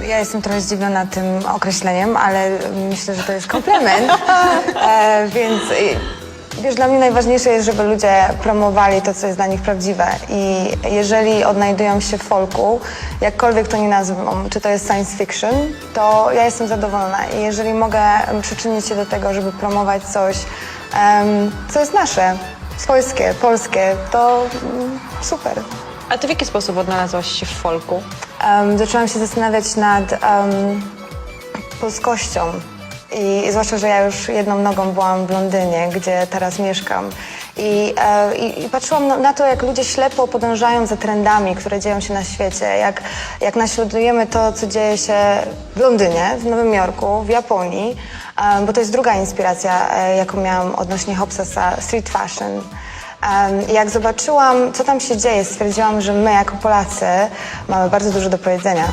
Ja jestem trochę zdziwiona tym określeniem, ale myślę, że to jest komplement. E, więc y, wiesz, dla mnie najważniejsze jest, żeby ludzie promowali to, co jest dla nich prawdziwe. I jeżeli odnajdują się w folku, jakkolwiek to nie nazwą, czy to jest science fiction, to ja jestem zadowolona. I jeżeli mogę przyczynić się do tego, żeby promować coś, em, co jest nasze, swojskie, polskie, to mm, super. A ty w jaki sposób odnalazłaś się w folku? Zaczęłam się zastanawiać nad em, polskością. I zwłaszcza, że ja już jedną nogą byłam w Londynie, gdzie teraz mieszkam. I, e, i, patrzyłam na, na to, jak ludzie ślepo podążają za trendami, które dzieją się na świecie. Jak, jak naśladujemy to, co dzieje się w Londynie, w Nowym Jorku, w Japonii. bo to jest druga inspiracja, e, jaką miałam odnośnie Hobsasa, street fashion. Jak zobaczyłam, co tam się dzieje, stwierdziłam, że my jako Polacy mamy bardzo dużo do powiedzenia.